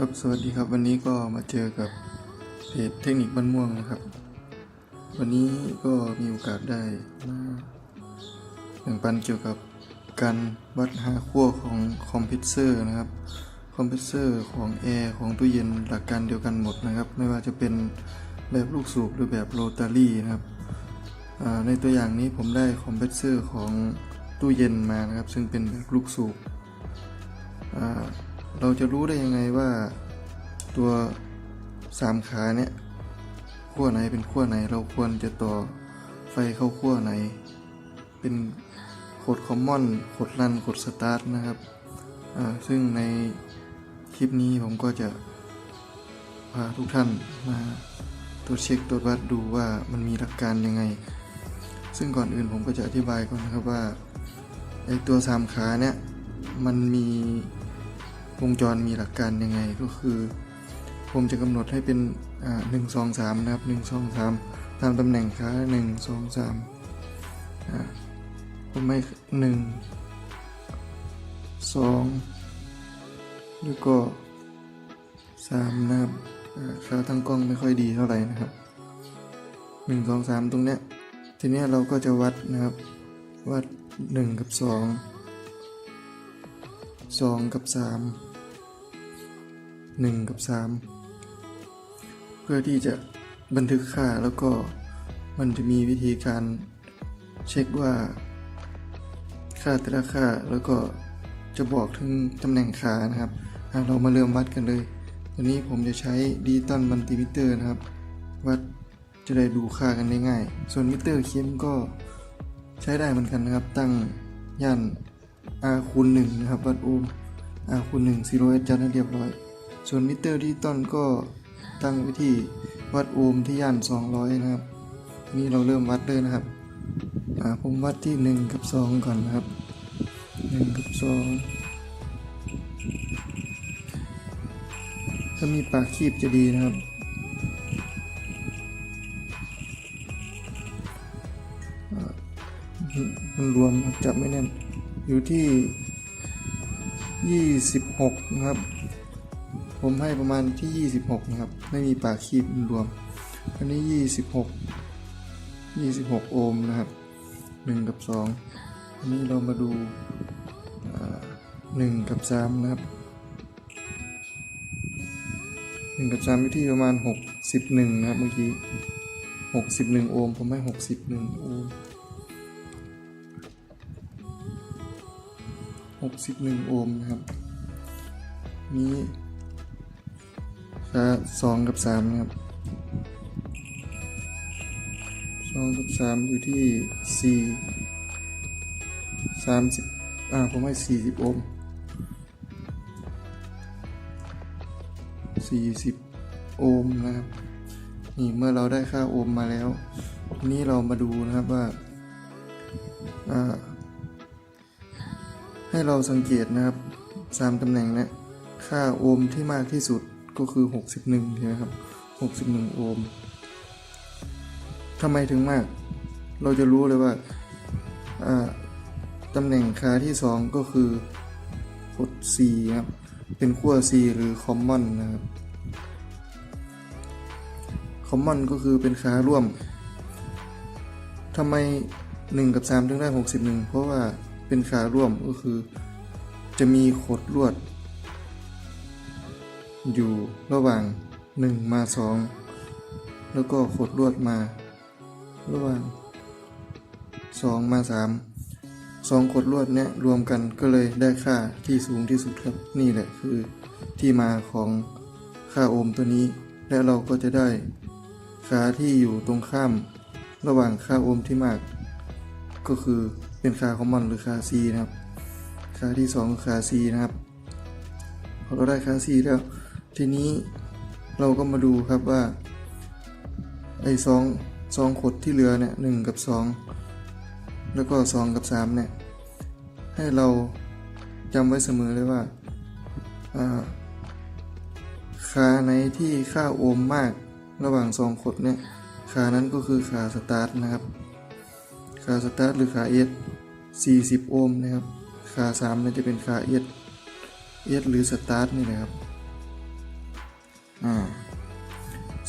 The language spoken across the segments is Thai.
ครับสวัสดีครับวันนี้ก็มาเจอกับเพจเทคนิคบ้านม่วงนะครับ วันนี้ก็มีโอกาสได้มาแบ่งปันเกี่ยวกับการวัดหาขั้วของคอมเพรสเซอร์นะครับ คอมเพรสเซอร์ของแอร์ของตู้เย็นหลักการเดียวกันหมดนะครับ ไม่ว่าจะเป็นแบบลูกสูบหรือแบบโรตารี่นะครับในตัวอย่างนี้ผมได้คอมเพรสเซอร์ของตู้เย็นมานะครับ ซึ่งเป็นแบบลูกสูบ เราจะรู้ได้ยังไงว่าตัวสามขาเนี่ยขั้วไหนเป็นขั้วไหน เราควรจะต่อไฟเข้าขั้วไหน เป็นโคดคอมมอนโคดรันโคดสตาร์ทนะครับอ่าซึ่งในคลิปนี้ผมก็จะพาทุกท่านมาตรวจเช็คตรวจวัดดูว่ามันมีหลักการยังไง ซึ่งก่อนอื่นผมก็จะอธิบายก่อนนะครับว่าไอตัวสามขาเนี่ยมันมี วงจรมีหลักการยังไงก็คือ ผมจะกำหนดให้เป็นอ่าหนึ่งสองสามนะครับหนึ่งสองสามตามตำแหน่งขาหนึ่งสองสามผมไม่หนึ่งสองแล้วก็สามนะครับอ่าขาทั้งกล้องไม่ค่อยดีเท่าไหร่นะครับหนึ่งสองสามตรงเนี้ยทีเนี้ยเราก็จะวัดนะครับ วัดหนึ่งกับสองสองกับสาม หนึ่งกับสามเพื่อที่จะบันทึกค่าแล้วก็มันจะมีวิธีการเช็คว่า ค่าแต่ละค่าแล้วก็จะบอกถึงตำแหน่งขานะครับเรามาเริ่มวัดกันเลยวันนี้ผมจะใช้ดิจิตอลมัลติมิเตอร์นะครับ วัดจะได้ดูค่ากันได้ง่าย ส่วนมิเตอร์เข็มก็ใช้ได้เหมือนกันนะครับ ตั้งย่าน R คูณ1นะครับ วัดโอห์ม R คูณ1 0 S จัดให้เรียบร้อย ส่วนมิเตอร์ดิจิตอลก็ตั้งไว้ที่วัดโอห์มที่ย่าน 200 นะครับ นี่เราเริ่มวัดเลยนะครับผมวัดที่ 1 กับ 2 ก่อนนะครับ 1 กับ 2 ถ้ามีปากคีบจะดีนะครับมันรวมจับไม่แน่นอยู่ที่ 26 นะครับ ผมให้ประมาณที่ 26 นะครับ ไม่มีปากคีบรวมอันนี้ 26 26 โอห์มนะครับ 1 กับ 2 อันนี้เรามาดูอ่า1กับ 3 นะครับ 1 กับ 3 อยู่ที่ประมาณ 61 นะครับเมื่อกี้ 61 โอห์มผมให้ 61 โอห์ม61 โอห์มนะครับนี้ ค่า2กับ3นะครับ2กับ3อยู่ที่4 30อ่าผมให้40โอห์ม40โอห์มนะครับนี่เมื่อเราได้ค่าโอห์มมาแล้ว ทีนี้เรามาดูนะครับว่าให้เราสังเกตนะครับสามตำแหน่งนะค่าโอห์มที่มากที่สุด ก็คือ 61ใช่ไหมครับ 61 โอห์มทำไมถึงมาก เราจะรู้เลยว่าตำแหน่งคาที่ 2 ก็คือกด C ครับ เป็นขั้ว C หรือ Common นะครับ Common ก็คือเป็นคาร่วมทำไม 1 กับ 3 ถึงได้ 61 เพราะว่าเป็นขาร่วมก็คือจะมีขดลวด อยู่ระหว่าง 1 มา 2 แล้วก็ขดลวดมา ระหว่าง 2 มา 3 2ขดลวดเนี้ยรวมกันก็เลยได้ค่าที่สูงที่สุดครับ นี่แหละคือที่มาของค่าโอห์มตัวนี้ และเราก็จะได้ค่าที่อยู่ตรงข้ามระหว่างค่าโอห์มที่มาก ก็คือเป็นค่าคอมมอนหรือค่า C นะครับค่าที่2ค่า C นะครับพอเราได้ค่า C แล้ว ทีนี้เราก็มาดูครับว่า ไอ้สองสองขดที่เหลือเนี่ยหนึ่งกับ 2 แล้วก็ 2 กับ 3 เนี่ย ให้เราจำไว้เสมอเลยว่าอ่าค่าไหนที่ค่าโอห์มมากระหว่าง 2 ขดเนี่ยค่านั้นก็คือค่าสตาร์ทนะครับค่าสตาร์ทหรือค่า S 40 โอห์มนะครับค่า3นี่ยจะเป็นค่า S S หรือสตาร์ทนี่นะครับ อ่า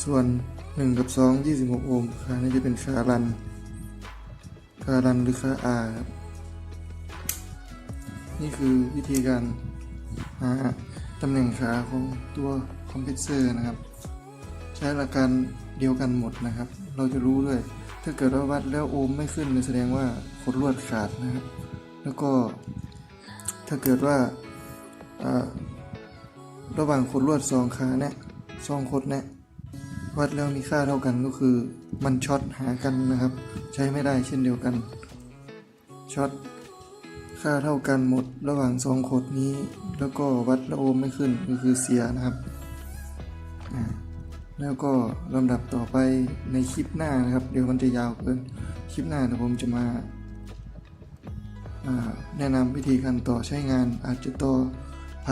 ส่วน 1 กับ 2 26 โอห์มค่านี้จะเป็นค่ารัน ค่ารันหรือค่า R ครับ นี่คือวิธีการหาตำแหน่งขาของตัวคอมเพรสเซอร์นะครับ ใช้หลักการเดียวกันหมดนะครับ เราจะรู้เลย ถ้าเกิดว่าวัดแล้วโอห์มไม่ขึ้นแสดงว่าขดลวดขาดนะครับ แล้วก็ถ้าเกิดว่าอ่าระหว่างขดลวดสองขาเนี่ย สองขดเนี่ยวัดแล้วมีค่าเท่ากันก็คือ มันช็อตหากันนะครับ ใช้ไม่ได้เช่นเดียวกันช็อตค่าเท่ากันหมดระหว่างสองขดนี้ แล้วก็วัดล้วโอมไม่ขึ้นก็คือเสียนะครับ แล้วก็ลำดับต่อไปในคลิปหน้านะครับ เดี๋ยวมันจะยาวเกินคลิปหน้าเดี๋ยวผมจะมาาแนะนำวิธีการต่อใช้งานอาจจะต่อ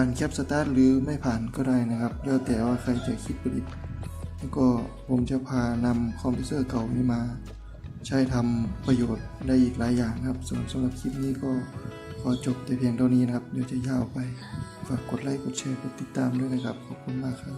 ผ่านแคปสตาร์ทหรือไม่ผ่านก็ได้นะครับ แล้วแต่ว่าใครจะคิดประดิษฐ์แล้วก็ผมจะพานำคอมพิวเตอร์เก่านี้มา ใช้ทำประโยชน์ได้อีกหลายอย่างครับ ส่วนสำหรับคลิปนี้ก็ขอจบแต่เพียงเท่านี้นะครับ เดี๋ยวจะยาวไป ฝากกดไลค์ กดแชร์ กดติดตามด้วยนะครับ ขอบคุณมากครับ